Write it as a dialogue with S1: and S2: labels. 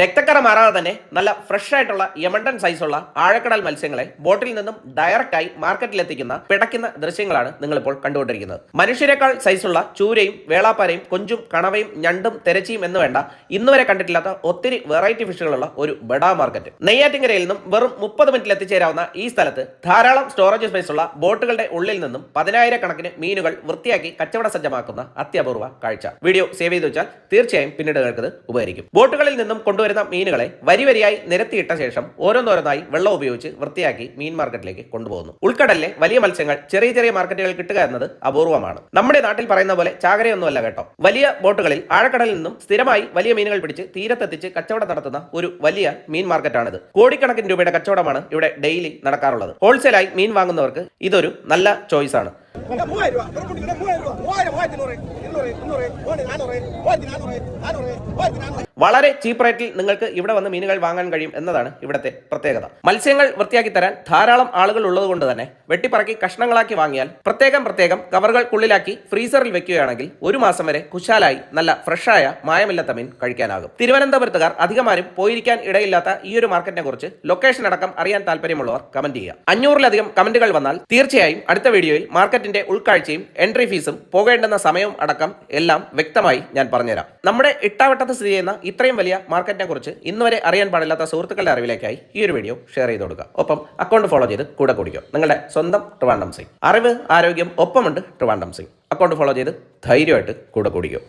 S1: രക്തക്കറ മാറാതെ തന്നെ നല്ല ഫ്രഷ് ആയിട്ടുള്ള യമണ്ടൻ സൈസുള്ള ആഴക്കടൽ മത്സ്യങ്ങളെ ബോട്ടിൽ നിന്നും ഡയറക്റ്റായി മാർക്കറ്റിലെത്തിക്കുന്ന പിടയ്ക്കുന്ന ദൃശ്യങ്ങളാണ് നിങ്ങളിപ്പോൾ കണ്ടുകൊണ്ടിരിക്കുന്നത്. മനുഷ്യരെക്കാൾ സൈസുള്ള ചൂരയും വേളാപ്പാരയും കൊഞ്ചും കണവയും ഞണ്ടും തെരച്ചിയും എന്ന് വേണ്ട ഇന്നുവരെ കണ്ടിട്ടില്ലാത്ത ഒത്തിരി വെറൈറ്റി ഫിഷുകളുള്ള ഒരു ബെഡാ മാർക്കറ്റ് നെയ്യാറ്റിങ്കരയിൽ നിന്നും വെറും മുപ്പത് മിനിറ്റിൽ എത്തിച്ചേരാവുന്ന ഈ സ്ഥലത്ത് ധാരാളം സ്റ്റോറേജ് സ്പേസ് ഉള്ള ബോട്ടുകളുടെ ഉള്ളിൽ നിന്നും പതിനായിരക്കണക്കിന് മീനുകൾ വൃത്തിയാക്കി കച്ചവട സജ്ജമാക്കുന്ന അത്യപൂർവ കാഴ്ച. വീഡിയോ സേവ് ചെയ്തു വെച്ചാൽ തീർച്ചയായും പിന്നീട് നിങ്ങൾക്കത് ഉപകരിക്കും. ബോട്ടുകളിൽ നിന്നും കൊണ്ടുവരുന്ന മീനുകളെ വരി വരിയായി നിരത്തിയിട്ട ശേഷം ഓരോന്നോരോന്നായി വെള്ളം ഉപയോഗിച്ച് വൃത്തിയാക്കി മീൻ മാർക്കറ്റിലേക്ക് കൊണ്ടുപോകുന്നു. ഉൾക്കടലിലെ വലിയ മത്സ്യങ്ങൾ ചെറിയ ചെറിയ മാർക്കറ്റുകളിൽ കിട്ടുക എന്നത് അപൂർവമാണ്. നമ്മുടെ നാട്ടിൽ പറയുന്ന പോലെ ചാകരയൊന്നുമല്ല കേട്ടോ. വലിയ ബോട്ടുകളിൽ ആഴക്കടലിൽ നിന്നും സ്ഥിരമായി വലിയ മീനുകൾ പിടിച്ച് തീരത്തെത്തിച്ച് കച്ചവടം നടത്തുന്ന ഒരു വലിയ മീൻ മാർക്കറ്റാണിത്. കോടിക്കണക്കിന് രൂപയുടെ കച്ചവടമാണ് ഇവിടെ ഡെയിലി നടക്കാറുള്ളത്. ഹോൾസെയിലായി മീൻ വാങ്ങുന്നവർക്ക് ഇതൊരു നല്ല ചോയ്സ് ആണ്
S2: മൂവായിരം രൂപ.
S1: വളരെ ചീപ്പ് റേറ്റിൽ നിങ്ങൾക്ക് ഇവിടെ വന്ന് മീനുകൾ വാങ്ങാൻ കഴിയും എന്നതാണ് ഇവിടുത്തെ പ്രത്യേകത. മത്സ്യങ്ങൾ വൃത്തിയാക്കി തരാൻ ധാരാളം ആളുകൾ ഉള്ളതുകൊണ്ട് തന്നെ വെട്ടിപ്പറക്കി കഷ്ണങ്ങളാക്കി വാങ്ങിയാൽ പ്രത്യേകം പ്രത്യേകം കവറുകൾക്കുള്ളിലാക്കി ഫ്രീസറിൽ വെക്കുകയാണെങ്കിൽ ഒരു മാസം വരെ കുശാലായി നല്ല ഫ്രഷായ മായമില്ലാത്ത മീൻ കഴിക്കാനാകും. തിരുവനന്തപുരത്തുകാർ അധികമാരും പോയിരിക്കാൻ ഇടയില്ലാത്ത ഈ ഒരു മാർക്കറ്റിനെ കുറിച്ച് ലൊക്കേഷൻ അടക്കം അറിയാൻ താല്പര്യമുള്ളവർ കമന്റ് ചെയ്യുക. അഞ്ഞൂറിലധികം കമന്റുകൾ വന്നാൽ തീർച്ചയായും അടുത്ത വീഡിയോയിൽ മാർക്കറ്റിന്റെ ഉൾക്കാഴ്ചയും എൻട്രി ഫീസും പോകേണ്ടുന്ന സമയവും അടക്കം എല്ലാം വ്യക്തമായി ഞാൻ പറഞ്ഞുതരാം. നമ്മുടെ ഇട്ടാവട്ടത്ത് സ്ഥിതി ചെയ്യുന്ന ഇത്രയും വലിയ മാർക്കറ്റിനെ കുറിച്ച് ഇന്നുവരെ അറിയാൻ പാടില്ലാത്ത സുഹൃത്തുക്കളുടെ അറിവിലേക്കായി ഈ ഒരു വീഡിയോ ഷെയർ ചെയ്ത് കൊടുക്കുക. ഒപ്പം അക്കൗണ്ട് ഫോളോ ചെയ്ത് കൂടെ കുടിക്കുക നിങ്ങളുടെ സ്വന്തം ട്രിവാൻഡം സിംഗ്. അറിവ് ആരോഗ്യം ഒപ്പമുണ്ട് ട്രിവാൻഡം സിംഗ്. അക്കൗണ്ട് ഫോളോ ചെയ്ത് ധൈര്യമായിട്ട് കൂടെ കുടിക്കും.